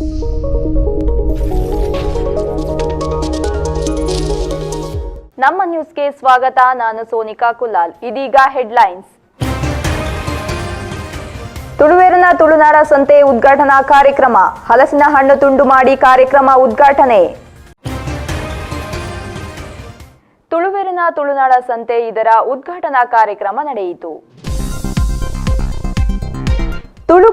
ನಮ್ಮ ನ್ಯೂಸ್ಗೆ ಸ್ವಾಗತ. ನಾನು ಸೋನಿಕಾ ಕುಲಾಲ್. ಇದೀಗ ಹೆಡ್ಲೈನ್ಸ್. ತುಳುವೇರನ ತುಳುನಾಡ ಸಂತೆ ಉದ್ಘಾಟನಾ ಕಾರ್ಯಕ್ರಮ. ಹಲಸಿನ ಹಣ್ಣು ತುಂಡು ಮಾಡಿ ಕಾರ್ಯಕ್ರಮ ಉದ್ಘಾಟನೆ. ತುಳುವೇರಿನ ತುಳುನಾಡ ಸಂತೆ ಇದರ ಉದ್ಘಾಟನಾ ಕಾರ್ಯಕ್ರಮ ನಡೆಯಿತು.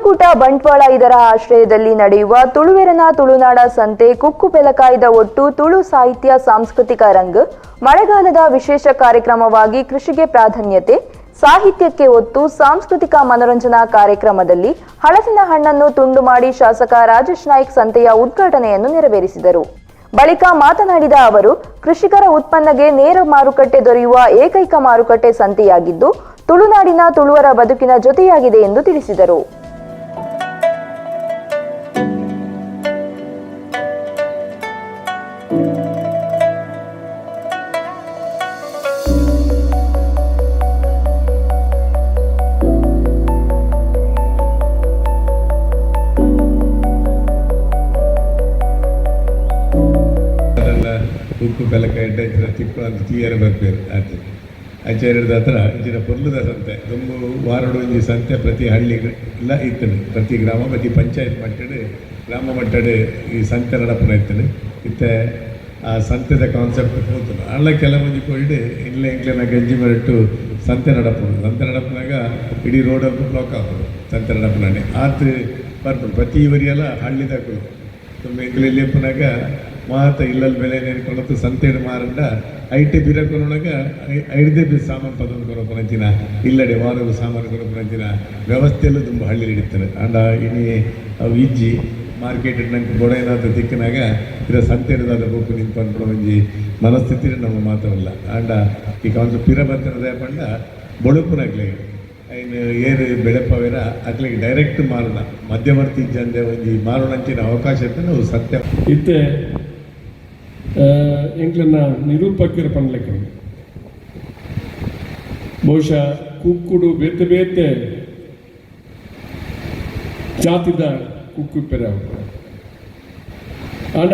ತುಳುಕೂಟ ಬಂಟ್ವಾಳ ಇದರ ಆಶ್ರಯದಲ್ಲಿ ನಡೆಯುವ ತುಳುವೆರನ ತುಳುನಾಡ ಸಂತೆ ಕುಕ್ಕು ಬೆಲಕಾಯ್ದ ಒಟ್ಟು ತುಳು ಸಾಹಿತ್ಯ ಸಾಂಸ್ಕೃತಿಕ ರಂಗ್, ಮಳೆಗಾಲದ ವಿಶೇಷ ಕಾರ್ಯಕ್ರಮವಾಗಿ ಕೃಷಿಗೆ ಪ್ರಾಧಾನ್ಯತೆ, ಸಾಹಿತ್ಯಕ್ಕೆ ಒತ್ತು ಸಾಂಸ್ಕೃತಿಕ ಮನೋರಂಜನಾ ಕಾರ್ಯಕ್ರಮದಲ್ಲಿ ಹಳಸಿನ ಹಣ್ಣನ್ನು ತುಂಡು ಮಾಡಿ ಶಾಸಕ ರಾಜೇಶ್ ನಾಯ್ಕ್ ಸಂತೆಯ ಉದ್ಘಾಟನೆಯನ್ನು ನೆರವೇರಿಸಿದರು. ಬಳಿಕ ಮಾತನಾಡಿದ ಅವರು, ಕೃಷಿಕರ ಉತ್ಪನ್ನಗೆ ನೇರ ಮಾರುಕಟ್ಟೆ ದೊರೆಯುವ ಏಕೈಕ ಮಾರುಕಟ್ಟೆ ಸಂತೆಯಾಗಿದ್ದು, ತುಳುನಾಡಿನ ತುಳುವರ ಬದುಕಿನ ಜೊತೆಯಾಗಿದೆ ಎಂದು ತಿಳಿಸಿದರು. ಉಪ್ಪು ಬೆಲಕ ಎಡ್ಡೆ ಇಂಚಿನ ತಿಪ್ಪು ಅಂತ. ತೀಯರ ಬರ್ಪೇರು ಆಚೆ ಹಿಡಿದ ಹತ್ರ ಇಂಚಿನ ಪೊರ್ಲದ ಸಂತೆ? ತುಂಬ ವಾರಡು ಇಂಜಿ ಸಂತೆ ಪ್ರತಿ ಹಳ್ಳಿ ಎಲ್ಲ ಇತ್ತನು ಪ್ರತಿ ಗ್ರಾಮ, ಪ್ರತಿ ಪಂಚಾಯತ್ ಮಟ್ಟಡೆ, ಗ್ರಾಮ ಮಟ್ಟಡೆ ಈ ಸಂತೆ ನಡಪನ ಇತ್ತನು ಇತ್ತೆ ಆ ಸಂತೆದ ಕಾನ್ಸೆಪ್ಟ್ ಹೋಗ್ತದೆ. ಅಲ್ಲ ಕೆಲವೊಂದು ಕೊಯ್ಡು ಇಲ್ಲೇ ಇಂಕ್ಲೆನ ಗಂಜಿ ಮರಟ್ಟು ಸಂತೆ ನಡಪನು ಸಂತೆ ನಡಪನಾಗ ಇಡೀ ರೋಡಲ್ಲಿ ಬ್ಲಾಕ್ ಆಗ್ಬೋದು ಸಂತೆ ನಡಪನೇ ಆತ ಬರ್ಬೋದು. ಪ್ರತಿ ವರಿಯೆಲ್ಲ ಹಳ್ಳಿದಾಗಲು ತುಂಬ ಇಂಗ್ಲೇ ಪುನಗ ಮಾತ ಇಲ್ಲಲ್ಲಿ ಬೆಲೆ ನೆನ್ಕೊಳ್ಳೋದು ಸಂತೆಡ್ ಮಾರಂಡ ಐಟೆ ಬಿರಕೊನೊಳಗೆ ಐಡ್ದೆ ಬಿ ಸಾಮಾನು ಪದೊಂದು ಕೊರಪನಂಚಿನ ಇಲ್ಲಡೆ ವಾರದ ಸಾಮಾನು ಕೊರಪನಂಚಿನ ವ್ಯವಸ್ಥೆಯಲ್ಲೂ ತುಂಬ ಹಳ್ಳಿ ಹಿಡಿತಾರೆ. ಅಂಡ ಇನಿ ಅವು ಇಜ್ಜಿ ಮಾರ್ಕೆಟ್ ನಂಗೆ ಗೊಡೆನಾದ ದಿಕ್ಕಿನಾಗ ಇರೋ ಸಂತೆಡದಾದ ಬೋಕು ನಿಂತ್ಕೊಂಡು ಒಂಜಿ ಮನಸ್ಥಿತಿ ನಮ್ಮ ಮಾತವಲ್ಲ. ಅಂಡ ಈಗ ಒಂದು ಪಿರ ಬರ್ತನದ ಪಂಡ ಬೊಳುಪುನಾಗ್ಲೇ ಐನು ಏನು ಬೆಳೆಪವೇರ ಅಕ್ಲಿಗೆ ಡೈರೆಕ್ಟ್ ಮಾರೋಣ ಮಧ್ಯವರ್ತಿ ಜನದೇ ಒಂದು ಮಾರೋಣ ಅಂತಿನ ಅವಕಾಶ ಇತ್ತು ನಾವು ಸತ್ಯ. ಇತ್ತೆ ಎಂಕ್ಲನ್ನ ನಿರೂಪಕರು ಪನ್ಲೆಕ್ಕ. ಬಹುಶಃ ಕುಕ್ಕುಡು ಬೇತೆ ಬೇತೆ ಜಾತಿದ ಕುಕ್ಕು ಪೆರ. ಆಂಡ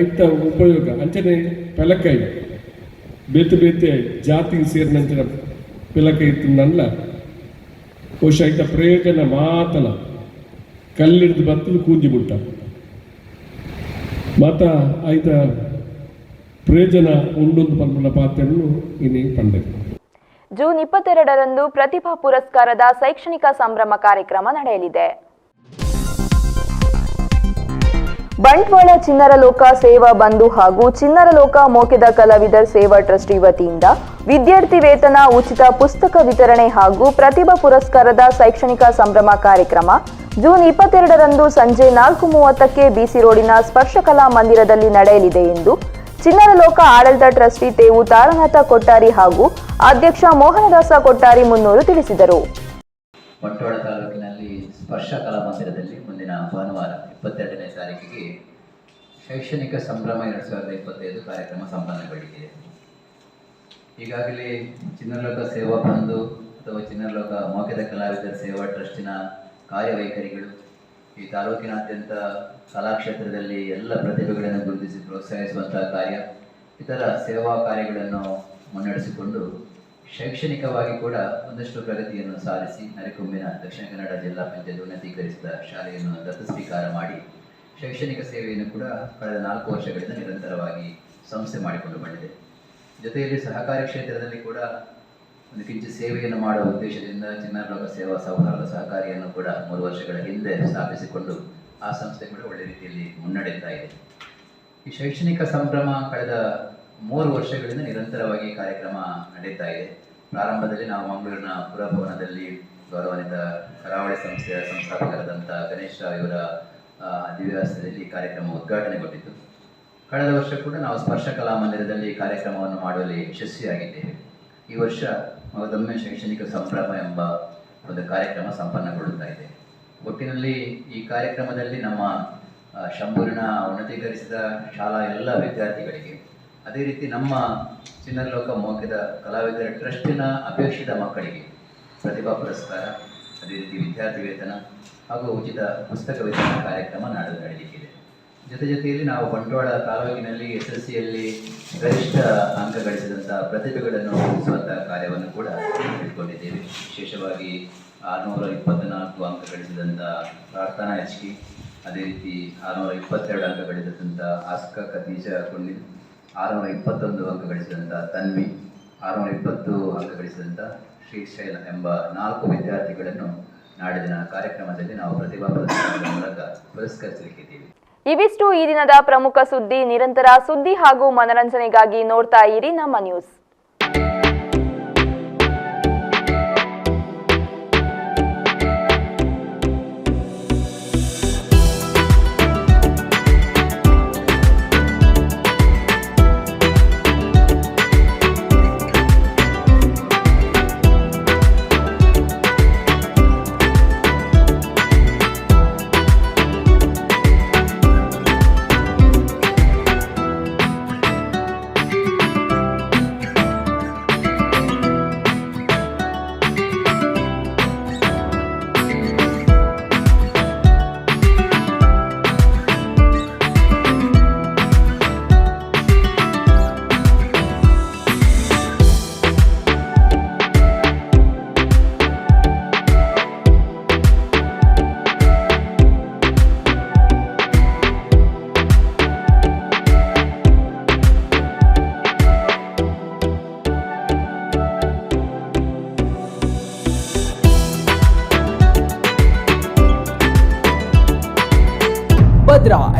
ಐತ ಉಪಯೋಗ, ಅಂಚನೆ ಪೆಲಕೈ, ಬೇತೆ ಬೇತೆ ಜಾತಿ ಸೇರಿನಂಚಿನ ಪೆಲಕೈ ಇತ್ತಂದಲ್ಲ ಬಹುಶಃ ಐತ ಪ್ರಯೋಜನ ಮಾತನ ಕಲ್ಲಿಡ್ದು ಬತ್ತಲು ಕೂಂಜಿ ಬಿಟ್ಟ. ಮಾತ ಆಯ್ತ? ಪ್ರಯೋಜನ ಒಂದೊಂದು ಇನ್ನೇ ಜೂನ್ ಇಪ್ಪತ್ತೆರಡರಂದು ಪ್ರತಿಭಾ ಪುರಸ್ಕಾರದ ಶೈಕ್ಷಣಿಕ ಸಂಭ್ರಮ ಕಾರ್ಯಕ್ರಮ ನಡೆಯಲಿದೆ. ಬಂಟ್ವಾಳ ಚಿನ್ನರ ಲೋಕ ಸೇವಾ ಬಂಧು ಹಾಗೂ ಚಿನ್ನರ ಲೋಕ ಮೋಕೆದ ಕಲಾವಿದರ್ ಸೇವಾ ಟ್ರಸ್ಟಿ ವತಿಯಿಂದ ವಿದ್ಯಾರ್ಥಿ ವೇತನ ಉಚಿತ ಪುಸ್ತಕ ವಿತರಣೆ ಹಾಗೂ ಪ್ರತಿಭಾ ಪುರಸ್ಕಾರದ ಶೈಕ್ಷಣಿಕ ಸಂಭ್ರಮ ಕಾರ್ಯಕ್ರಮ ಜೂನ್ ಇಪ್ಪತ್ತೆರಡರಂದು ಸಂಜೆ ನಾಲ್ಕು ಮೂವತ್ತಕ್ಕೆ ಬಿಸಿ ರೋಡಿನ ಸ್ಪರ್ಶಕಲಾ ಮಂದಿರದಲ್ಲಿ ನಡೆಯಲಿದೆ ಎಂದು ಚಿನ್ನರ ಲೋಕ ಆಡಳಿತ ಟ್ರಸ್ಟಿ ತೇವು ತಾರನಾಥ ಕೊಟ್ಟಾರಿ ಹಾಗೂ ಅಧ್ಯಕ್ಷ ಮೋಹನದಾಸ ಕೊಟ್ಟಾರಿ ಮುನ್ನೂರು ತಿಳಿಸಿದರು. ಬಂಟ್ವಾಳ ತಾಲೂಕಿನಲ್ಲಿ ಸ್ಪರ್ಶ ಕಲಾ ಮಂದಿರದಲ್ಲಿ ಮುಂದಿನ ಭಾನುವಾರ ಇಪ್ಪತ್ತೆರಡನೇ ತಾರೀಕಿಗೆ ಶೈಕ್ಷಣಿಕ ಸಂಭ್ರಮ ಎರಡು ಸಾವಿರದ ಇಪ್ಪತ್ತೈದು ಕಾರ್ಯಕ್ರಮ ಸಂಪನ್ನಗೊಳ್ಳಿದೆ ಈಗಾಗಲೇ ಚಿನ್ನರಲೋಕ ಸೇವಾ ಬಂಧು ಅಥವಾ ಚಿನ್ನರಲೋಕ ಮೌಖಿಕ ಕಲಾವಿದರ ಸೇವಾ ಟ್ರಸ್ಟಿನ ಕಾರ್ಯವೈಖರಿಗಳು. ಈ ತಾಲೂಕಿನಾದ್ಯಂತ ಕಲಾಕ್ಷೇತ್ರದಲ್ಲಿ ಎಲ್ಲ ಪ್ರತಿಭೆಗಳನ್ನು ಗುರುತಿಸಿ ಪ್ರೋತ್ಸಾಹಿಸುವಂತಹ ಕಾರ್ಯ, ಇತರ ಸೇವಾ ಕಾರ್ಯಗಳನ್ನು ಮುನ್ನಡೆಸಿಕೊಂಡು ಶೈಕ್ಷಣಿಕವಾಗಿ ಕೂಡ ಒಂದಷ್ಟು ಪ್ರಗತಿಯನ್ನು ಸಾಧಿಸಿ ನರಿಕೊಂಬಿನ ದಕ್ಷಿಣ ಕನ್ನಡ ಜಿಲ್ಲಾ ಪಂಚಾಯತ್ ಉನ್ನತೀಕರಿಸಿದ ಶಾಲೆಯನ್ನು ದತ್ತು ಸ್ವೀಕಾರ ಮಾಡಿ ಶೈಕ್ಷಣಿಕ ಸೇವೆಯನ್ನು ಕೂಡ ಕಳೆದ ನಾಲ್ಕು ವರ್ಷಗಳಿಂದ ನಿರಂತರವಾಗಿ ಸಂಸ್ಥೆ ಮಾಡಿಕೊಂಡು ಬಂದಿದೆ. ಜೊತೆಯಲ್ಲಿ ಸಹಕಾರಿ ಕ್ಷೇತ್ರದಲ್ಲಿ ಕೂಡ ಒಂದು ಕಿಂಚಿತ್ ಸೇವೆಯನ್ನು ಮಾಡುವ ಉದ್ದೇಶದಿಂದ ಚಿನ್ನಾರ್ಲೋಕ ಸೇವಾ ಸೌಹಾರ್ದ ಸಹಕಾರಿಯನ್ನು ಕೂಡ ಮೂರು ವರ್ಷಗಳ ಹಿಂದೆ ಸ್ಥಾಪಿಸಿಕೊಂಡು ಆ ಸಂಸ್ಥೆ ಕೂಡ ಒಳ್ಳೆ ರೀತಿಯಲ್ಲಿ ಮುನ್ನಡೆಯುತ್ತಾ ಇದೆ. ಈ ಶೈಕ್ಷಣಿಕ ಸಂಭ್ರಮ ಕಳೆದ ಮೂರು ವರ್ಷಗಳಿಂದ ನಿರಂತರವಾಗಿ ಕಾರ್ಯಕ್ರಮ ನಡೀತಾ ಇದೆ. ಪ್ರಾರಂಭದಲ್ಲಿ ನಾವು ಮಂಗಳೂರಿನ ಪುರಭವನದಲ್ಲಿ ಗೌರವಾನ್ವಿತ ಕರಾವಳಿ ಸಂಸ್ಥೆಯ ಸಂಸ್ಥಾಪಕರಾದಂಥ ಗಣೇಶ್ ರಾವ್ ಇವರ ದಿವ್ಯಾಸದಲ್ಲಿ ಕಾರ್ಯಕ್ರಮ ಉದ್ಘಾಟನೆಗೊಂಡಿತ್ತು. ಕಳೆದ ವರ್ಷ ಕೂಡ ನಾವು ಸ್ಪರ್ಶ ಕಲಾ ಮಂದಿರದಲ್ಲಿ ಕಾರ್ಯಕ್ರಮವನ್ನು ಮಾಡುವಲ್ಲಿ ಯಶಸ್ವಿಯಾಗಿದ್ದೇವೆ. ಈ ವರ್ಷ ಮಗದೊಮ್ಮೆ ಶೈಕ್ಷಣಿಕ ಸಂಭ್ರಮ ಎಂಬ ಒಂದು ಕಾರ್ಯಕ್ರಮ ಸಂಪನ್ನಗೊಳ್ಳುತ್ತಾ ಇದೆ. ಒಟ್ಟಿನಲ್ಲಿ ಈ ಕಾರ್ಯಕ್ರಮದಲ್ಲಿ ನಮ್ಮ ಶಂಭೂರಿನ ಉನ್ನತೀಕರಿಸಿದ ಶಾಲಾ ಎಲ್ಲ ವಿದ್ಯಾರ್ಥಿಗಳಿಗೆ, ಅದೇ ರೀತಿ ನಮ್ಮ ಚಿನ್ನರ್ಲೋಕ ಮೋಕದ ಕಲಾವಿದರ ಟ್ರಸ್ಟಿನ ಅಪೇಕ್ಷಿತ ಮಕ್ಕಳಿಗೆ ಪ್ರತಿಭಾ ಪುರಸ್ಕಾರ, ಅದೇ ರೀತಿ ವಿದ್ಯಾರ್ಥಿ ವೇತನ ಹಾಗೂ ಉಚಿತ ಪುಸ್ತಕ ವಿತರಣಾ ಕಾರ್ಯಕ್ರಮ ನಾಡು ನಡೆಯಲಿಕ್ಕಿದೆ ಜೊತೆ ಜೊತೆಯಲ್ಲಿ ನಾವು ಬಂಟ್ವಾಳ ತಾಲೂಕಿನಲ್ಲಿ ಎಸ್ ಎಲ್ ಸಿಯಲ್ಲಿ ಗರಿಷ್ಠ ಅಂಕ ಗಳಿಸಿದಂತಹ ಪ್ರತಿಭೆಗಳನ್ನು ಗುರುತಿಸುವಂತಹ ಕಾರ್ಯವನ್ನು ಕೂಡ ಇಟ್ಕೊಂಡಿದ್ದೇವೆ. ವಿಶೇಷವಾಗಿ ಆರುನೂರ ಇಪ್ಪತ್ನಾಲ್ಕು ಅಂಕ ಗಳಿಸಿದಂತಹ ಪ್ರಾರ್ಥನಾ ಎಚ್ ಕೆ ಅದೇ ರೀತಿ ಆರುನೂರ ಇಪ್ಪತ್ತೆರಡು ಅಂಕ ಗಳಿಸಿದಂತಹ ಆಸ್ಕ ಖದೀಜ ಕೊಂಡಿಲ್ ಆರುನೂರ ಇಪ್ಪತ್ತೊಂದು ಅಂಕ ಗಳಿಸಿದಂತಹ ತನ್ವಿ, ಆರುನೂರ ಇಪ್ಪತ್ತು ಅಂಕ ಗಳಿಸಿದಂಥ ಶ್ರೀಶೈಲ ಎಂಬ ನಾಲ್ಕು ವಿದ್ಯಾರ್ಥಿಗಳನ್ನು ನಾಡಿನ ಕಾರ್ಯಕ್ರಮದಲ್ಲಿ ನಾವು ಪ್ರತಿಭಾ ಪ್ರದರ್ಶನದ ಮೂಲಕ ಪುರಸ್ಕರಿಸಲಿಕ್ಕಿದ್ದೀವಿ. ಇವಿಷ್ಟು ಈ ದಿನದ ಪ್ರಮುಖ ಸುದ್ದಿ. ನಿರಂತರ ಸುದ್ದಿ ಹಾಗೂ ಮನರಂಜನೆಗಾಗಿ ನೋಡ್ತಾ ಇರಿ ನಮ್ಮ news.